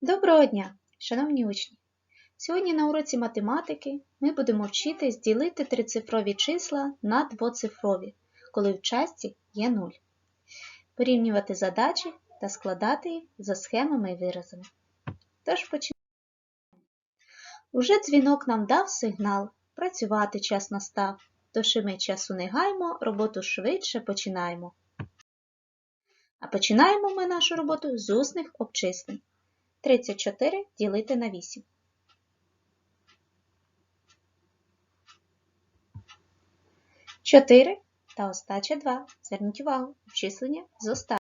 Доброго дня, шановні учні! Сьогодні на уроці математики ми будемо вчитись ділити трицифрові числа на двоцифрові, коли в часті є 0, порівнювати задачі та складати їх за схемами і виразами. Тож починаємо. Уже дзвінок нам дав сигнал, працювати час настав, тож і ми часу не гаймо, роботу швидше починаємо. А починаємо ми нашу роботу з усних обчислень. 34 ділити на 8. Чотири та остача 2. Зверніть увагу, обчислення з остачі.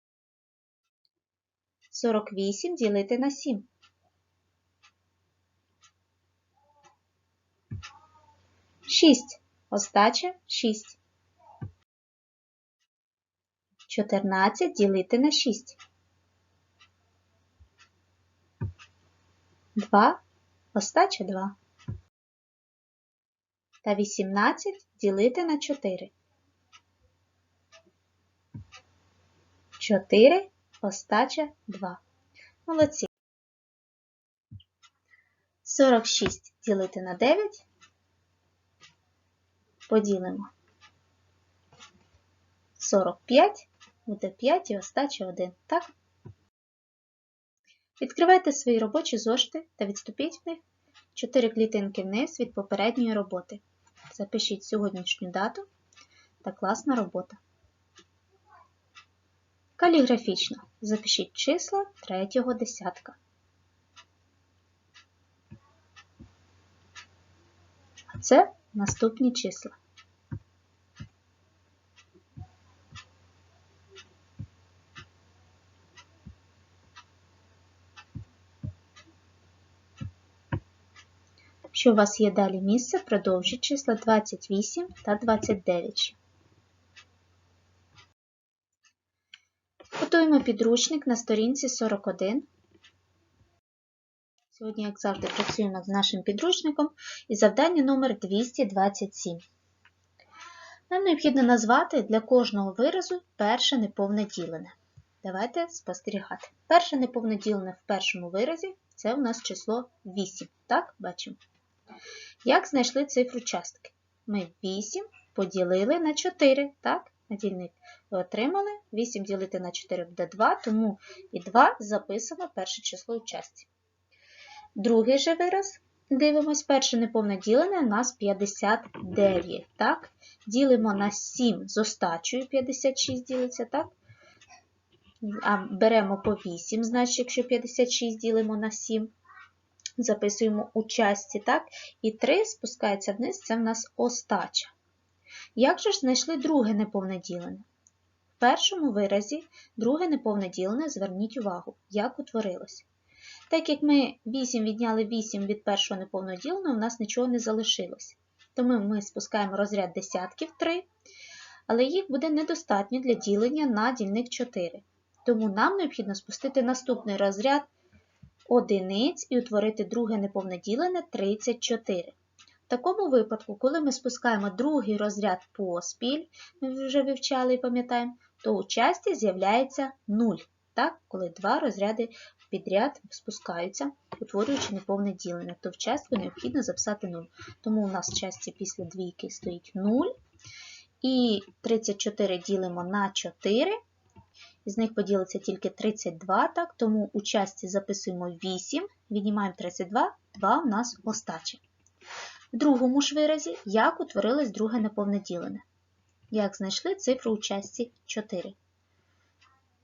48 ділити на 7. Шість. Остача 6. 14 ділити на 6. 2, остача 2. Та 18 ділити на 4. 4, остача 2. Молодці. 46 ділити на 9. Поділимо. 45 буде 5 і остача 1. Так? Відкривайте свої робочі зошити та відступіть в них 4 клітинки вниз від попередньої роботи. Запишіть сьогоднішню дату та класна робота. Каліграфічно запишіть числа третього десятка. Це наступні числа. Якщо у вас є далі місце, продовжіть числа 28 та 29. Готуємо підручник на сторінці 41. Сьогодні, як завжди, працюємо з нашим підручником і завдання номер 227. Нам необхідно назвати для кожного виразу перше неповне ділене. Давайте спостерігати. Перше неповне ділене в першому виразі це у нас число 8. Так, бачимо. Як знайшли цифру частки? Ми 8 поділили на 4, так? На дільник отримали. 8 ділити на 4 буде 2, тому і 2 записано перше число у частці. Другий же вираз, дивимось, перше неповне ділене у нас 59, так? Ділимо на 7 з остачею 56 ділиться, так? А беремо по 8, значить, якщо 56 ділимо на 7 записуємо у часті, так? І 3 спускається вниз, це в нас остача. Як же ж знайшли друге неповне ділене? В першому виразі друге неповне ділене, зверніть увагу, як утворилось. Так як ми 8 відняли 8 від першого неповного діленого, у нас нічого не залишилось. Тому ми спускаємо розряд десятків 3, але їх буде недостатньо для ділення на дільник 4. Тому нам необхідно спустити наступний розряд одиниць і утворити друге неповне ділене 34. В такому випадку, коли ми спускаємо другий розряд поспіль, ми вже вивчали і пам'ятаємо, то у часті з'являється 0. Так, коли два розряди підряд спускаються, утворюючи неповне ділене, то в частку необхідно записати 0. Тому у нас в часті після двійки стоїть 0. І 34 ділимо на 4. Із них поділиться тільки 32, так, тому у часті записуємо 8, віднімаємо 32, 2 у нас остача. В другому ж виразі, як утворилось друге неповне ділене. Як знайшли цифру у часті 4.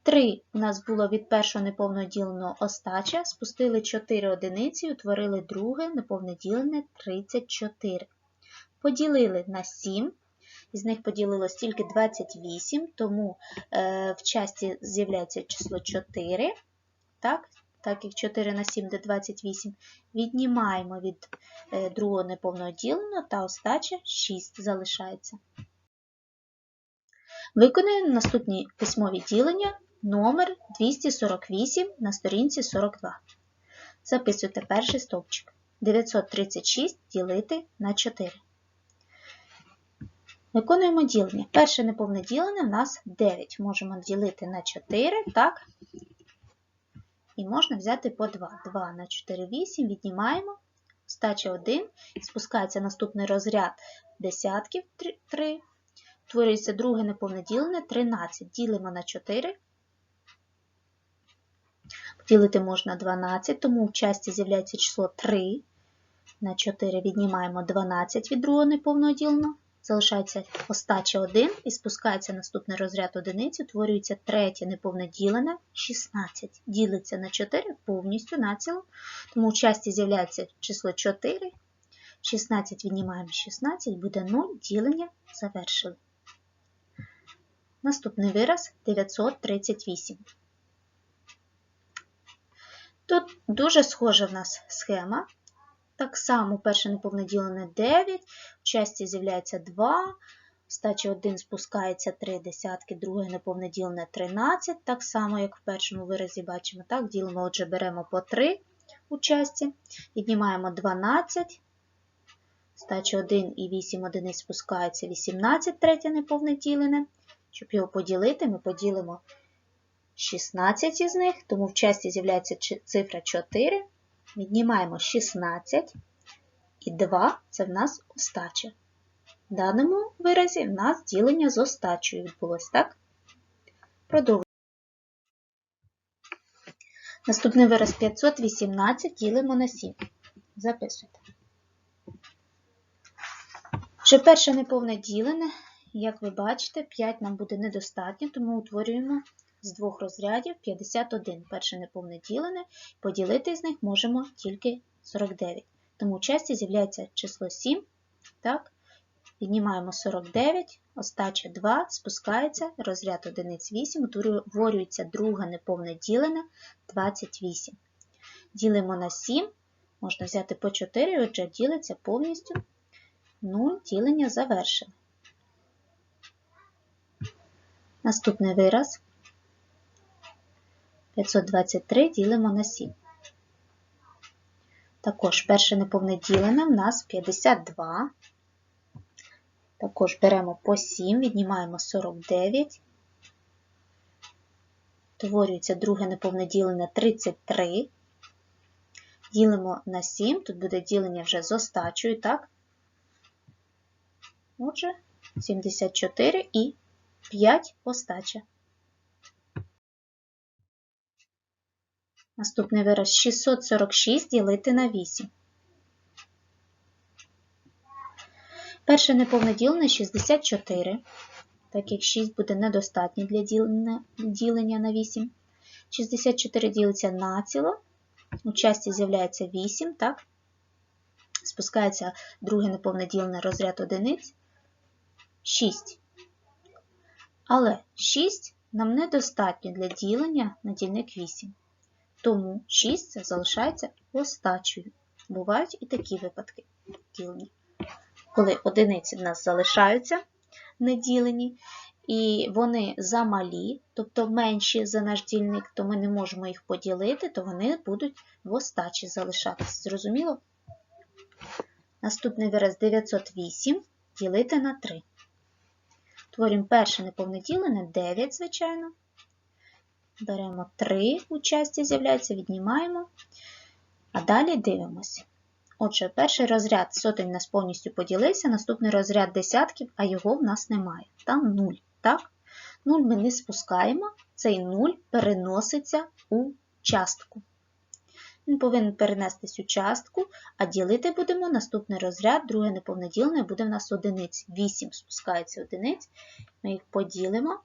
3 у нас було від першого неповного діленого остача, спустили 4 одиниці і утворили друге неповне ділене 34. Поділили на 7. Із них поділилось тільки 28, тому е, в часті з'являється число 4. Так, так як 4 на 7 де 28. Віднімаємо від е, другого неповного діленого та остача 6 залишається. Виконуємо наступні письмові ділення номер 248 на сторінці 42. Записуйте перший стовпчик. 936 ділити на 4. Виконуємо ділення. Перше неповне ділене в нас 9. Можемо ділити на 4, так? і можна взяти по 2. 2 на 4 8, віднімаємо. Стача 1, спускається наступний розряд десятків 3. Творюється друге неповне ділене 13. Ділимо на 4. Поділити можна 12, тому в часті з'являється число 3. На 4 віднімаємо 12 від другого неповного діленого. Залишається остача 1 і спускається наступний розряд одиниці, утворюється третє неповне ділене 16. Ділиться на 4 повністю націло, тому в часті з'являється число 4. 16 віднімаємо 16, буде 0, ділення завершили. Наступний вираз 938. Тут дуже схожа в нас схема. Так само перше неповне ділене 9, в часті з'являється 2, в стачі 1 спускається 3 десятки, друге неповне ділене 13, так само, як в першому виразі бачимо, так, ділимо, отже, беремо по 3 у часті, віднімаємо 12, стачі 1 і 8 одиниць спускається 18, третє неповне ділене. Щоб його поділити, ми поділимо 16 із них, тому в часті з'являється цифра 4. Віднімаємо 16 і 2 це в нас остача. В даному виразі в нас ділення з остачею відбулось, так? Продовжуємо. Наступний вираз 518 ділимо на 7. Записуйте. Вже перше неповне ділене, як ви бачите, 5 нам буде недостатньо, тому утворюємо з двох розрядів 51. Перше неповне ділене, поділити з них можемо тільки 49. Тому в часті з'являється число 7. Так? Віднімаємо 49, остача 2, спускається, розряд одиниць 8, утворюється друге неповне ділене 28. Ділимо на 7, можна взяти по 4, отже, ділиться повністю 0, ділення завершено. Наступний вираз 523 ділимо на 7. Також перше неповне ділене в нас 52. Також беремо по 7, віднімаємо 49. Творюється друге неповне ділене 33. Ділимо на 7, тут буде ділення вже з остачою, так? Отже, 74 і 5 остача. Наступний вираз 646 ділити на 8. Перше неповне ділене 64, так як 6 буде недостатньо для ділення на 8. 64 ділиться націло, у часті з'являється 8, так? Спускається друге неповне ділене розряд одиниць 6. Але 6 нам недостатньо для ділення на дільник 8. Тому 6 залишається остачею. Бувають і такі випадки ділені. Коли одиниці в нас залишаються неділені, і вони замалі, тобто менші за наш дільник, то ми не можемо їх поділити, то вони будуть в остачі залишатися. Зрозуміло? Наступний вираз 908 ділити на 3. Творимо перше неповне ділене 9, звичайно. Беремо 3 у часті з'являється, віднімаємо, а далі дивимося. Отже, перший розряд сотень у нас повністю поділився, наступний розряд десятків, а його в нас немає. Там 0. Так? 0 ми не спускаємо, цей 0 переноситься у частку. Він повинен перенестись у частку, а ділити будемо наступний розряд, друге неповноділене буде в нас одиниць. 8 спускається одиниць. Ми їх поділимо.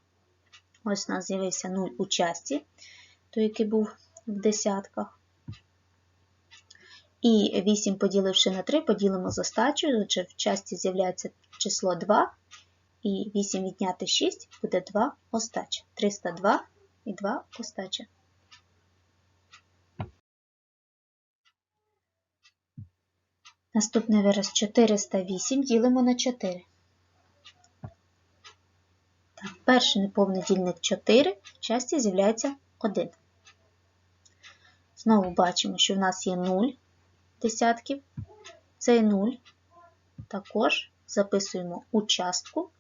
Ось у нас з'явився 0 у часті, той, який був в десятках. І 8, поділивши на 3, поділимо з остачею, отже, в часті з'являється число 2, і 8 відняти 6 буде 2 остача. 302 і 2 остача. Наступний вираз 408 ділимо на 4. Перший неповний дільник 4, в часті з'являється 1. Знову бачимо, що в нас є 0 десятків. Цей 0 також записуємо у частку,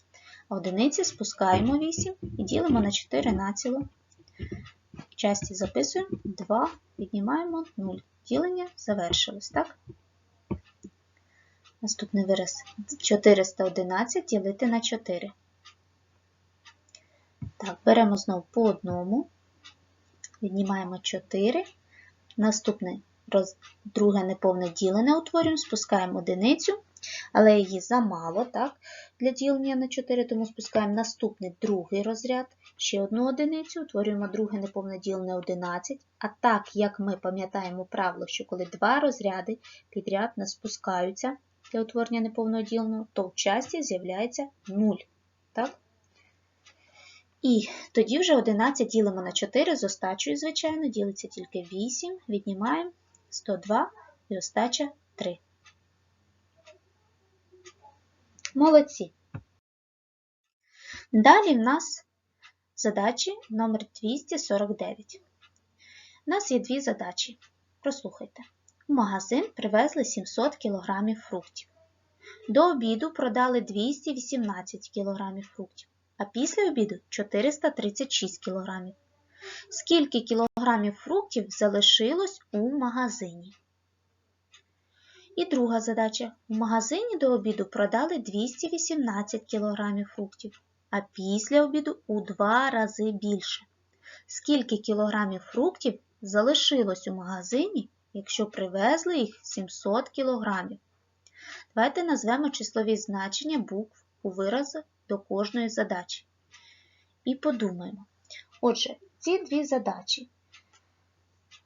а одиниці спускаємо 8 і ділимо на 4 націло. В часті записуємо 2, віднімаємо 0. Ділення завершилось, так? Наступний вираз 411 ділити на 4. Так, беремо знову по одному, віднімаємо 4. Наступне роз... друге неповне ділене утворюємо, спускаємо одиницю, але її замало так, для ділення на 4, тому спускаємо наступний другий розряд, ще одну одиницю, утворюємо друге неповне ділене 11. А так, як ми пам'ятаємо правило, що коли два розряди підряд не спускаються для утворення неповного діленого, то в часті з'являється 0. Так? І тоді вже 11 ділимо на 4 з остачею, звичайно, ділиться тільки 8, віднімаємо 102 і остача 3. Молодці. Далі в нас задачі номер 249. У нас є дві задачі. Прослухайте. В магазин привезли 700 кг фруктів. До обіду продали 218 кг фруктів а після обіду 436 кг. Скільки кілограмів фруктів залишилось у магазині? І друга задача. У магазині до обіду продали 218 кг фруктів, а після обіду у два рази більше. Скільки кілограмів фруктів залишилось у магазині, якщо привезли їх 700 кг? Давайте назвемо числові значення букв у виразах до кожної задачі. І подумаємо. Отже, ці дві задачі.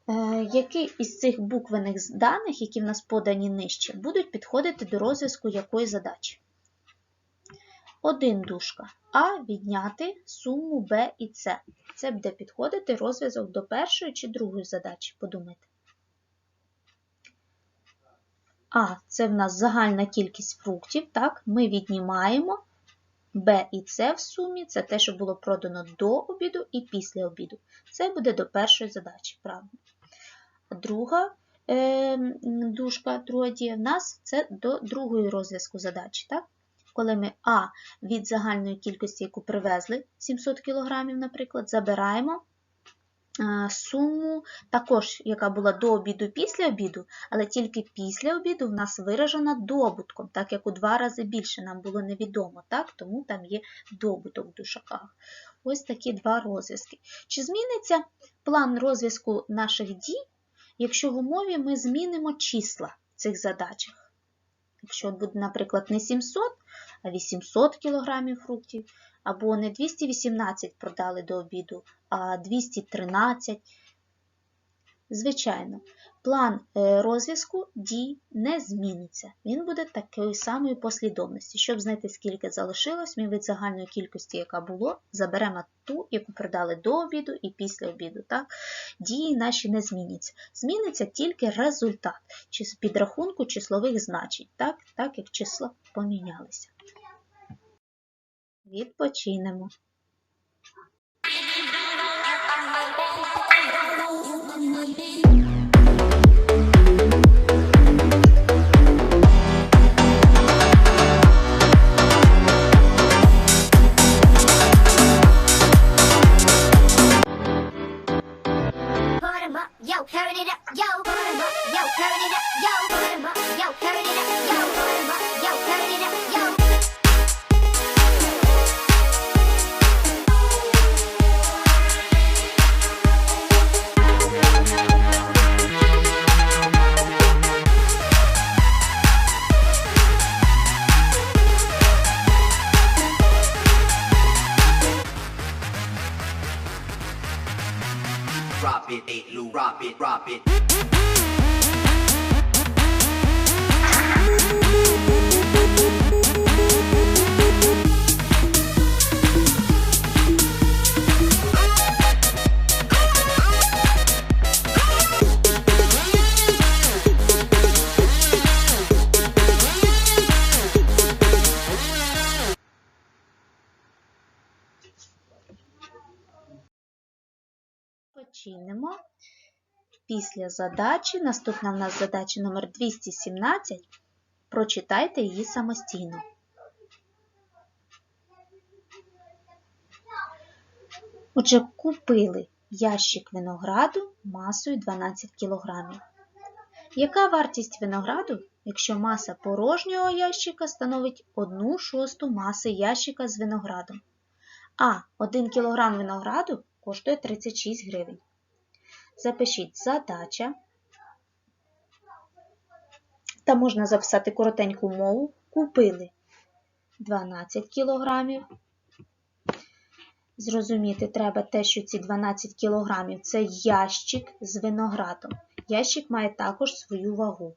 Е, які із цих буквених даних, які в нас подані нижче, будуть підходити до розв'язку якої задачі? Один дужка А відняти суму Б і С. Це буде підходити розв'язок до першої чи другої задачі. Подумайте. А це в нас загальна кількість фруктів. Так, Ми віднімаємо Б і С в сумі це те, що було продано до обіду і після обіду. Це буде до першої задачі, правильно. Друга е, дужка, друга дія в нас це до другої розв'язку задачі. Так? Коли ми А від загальної кількості, яку привезли, 700 кг, наприклад, забираємо суму, також, яка була до обіду після обіду, але тільки після обіду в нас виражена добутком, так як у два рази більше нам було невідомо, так? тому там є добуток в душаках. Ось такі два розв'язки. Чи зміниться план розв'язку наших дій, якщо в умові ми змінимо числа в цих задачах? Якщо буде, наприклад, не 700, а 800 кг фруктів, або не 218 продали до обіду, а 213. Звичайно, план е, розв'язку дій не зміниться. Він буде такої самої послідовності. Щоб знайти, скільки залишилось, ми від загальної кількості, яка було, заберемо ту, яку продали до обіду і після обіду. Так? Дії наші не зміняться. Зміниться тільки результат підрахунку числових значень, так, так як числа помінялися. Відпочинемо. Yo, turn it up, yo, put 'em up, yo, turn it up, yo, put 'em up, yo, turn it up, yo, put 'em up, yo, turn it up, Починемо. Після задачі, наступна в нас задача номер 217. Прочитайте її самостійно. Отже, купили ящик винограду масою 12 кг. Яка вартість винограду, якщо маса порожнього ящика становить 1 шосту маси ящика з виноградом? А 1 кг винограду коштує 36 гривень. Запишіть задача. Та можна записати коротеньку мову. Купили 12 кілограмів. Зрозуміти треба те, що ці 12 кілограмів це ящик з виноградом. Ящик має також свою вагу.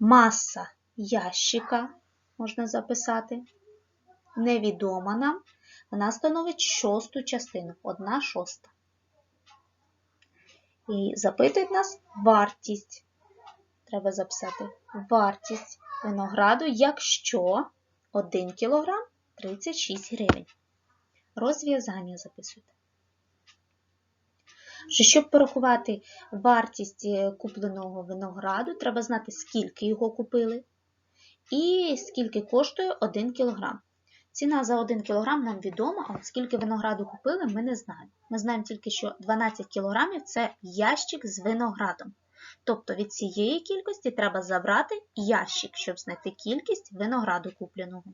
Маса ящика можна записати. Невідома нам. Вона становить шосту частину, одна шоста. І запитують нас вартість. Треба записати вартість винограду, якщо 1 кг 36 гривень. Розв'язання записуйте. Щоб порахувати вартість е, купленого винограду, треба знати, скільки його купили і скільки коштує 1 кг. Ціна за 1 кг нам відома, а от скільки винограду купили, ми не знаємо. Ми знаємо тільки, що 12 кг це ящик з виноградом. Тобто від цієї кількості треба забрати ящик, щоб знайти кількість винограду купленого.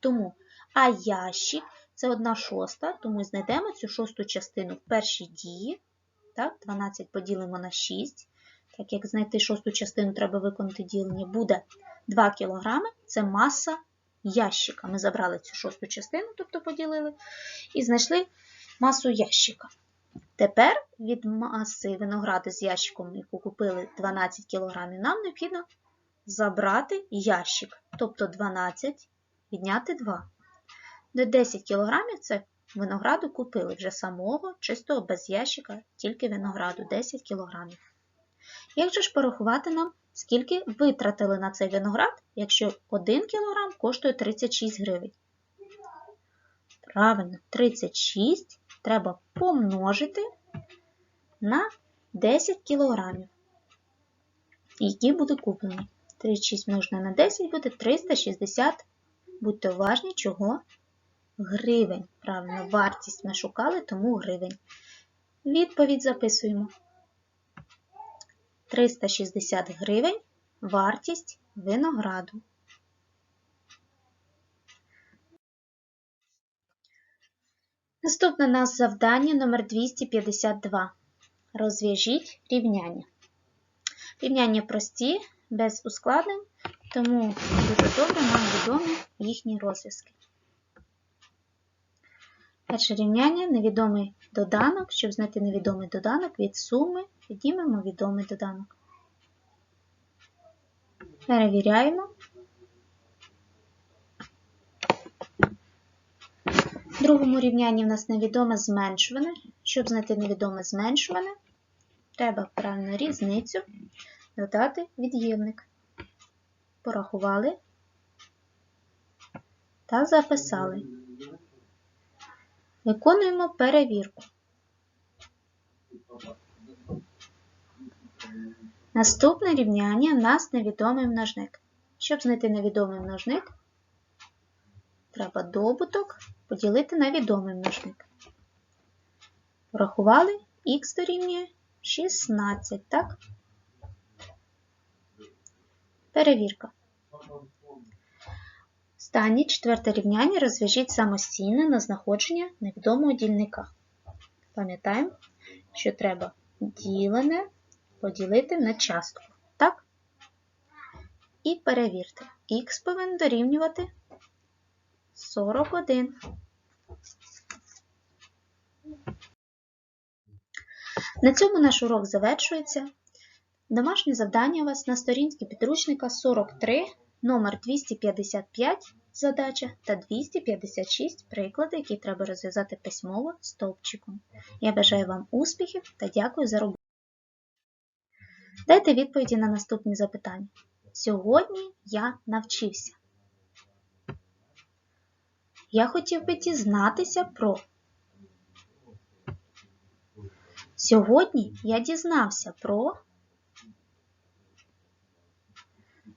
Тому, а ящик це 1 шоста, тому знайдемо цю шосту частину в першій дії. Так, 12 поділимо на 6. Так як знайти шосту частину треба виконати ділення, буде 2 кг це маса ящика. Ми забрали цю шосту частину, тобто поділили, і знайшли масу ящика. Тепер від маси винограду з ящиком, яку купили 12 кг, нам необхідно забрати ящик, тобто 12 відняти 2. До 10 кг це винограду купили вже самого, чистого без ящика, тільки винограду 10 кг. Як же ж порахувати нам, скільки витратили на цей виноград, якщо 1 кг коштує 36 гривень? Правильно, 36 треба помножити на 10 кг, які будуть куплені. 36 множне на 10 буде 360, будьте уважні, чого? Гривень. Правильно, вартість ми шукали, тому гривень. Відповідь записуємо. 360 гривень вартість винограду. Наступне нас завдання номер 252. Розв'яжіть рівняння. Рівняння прості, без ускладнень, тому дуже добре нам відомі їхні розв'язки. Перше рівняння невідомий доданок. Щоб знайти невідомий доданок від суми, віднімемо відомий доданок. Перевіряємо. В другому рівнянні в нас невідоме зменшуване. Щоб знайти невідоме зменшуване, треба правильно різницю додати від'ємник. Порахували та записали. Виконуємо перевірку. Наступне рівняння у нас невідомий множник. Щоб знайти невідомий множник, треба добуток поділити на відомий множник. Порахували, х дорівнює 16, так? Перевірка. Останнє четверте рівняння розв'яжіть самостійно на знаходження невідомого дільника. Пам'ятаємо, що треба ділене поділити на частку. Так? І перевірте. Х повинен дорівнювати 41. На цьому наш урок завершується. Домашнє завдання у вас на сторінці підручника 43, номер 255 задача та 256 приклади, які треба розв'язати письмово стовпчиком. Я бажаю вам успіхів та дякую за роботу. Дайте відповіді на наступні запитання. Сьогодні я навчився. Я хотів би дізнатися про. Сьогодні я дізнався про.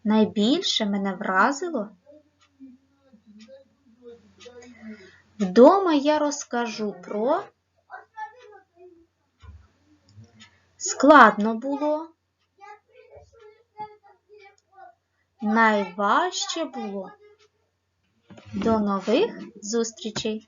найбільше мене вразило? Вдома я розкажу про. Складно було. Найважче було. До нових зустрічей!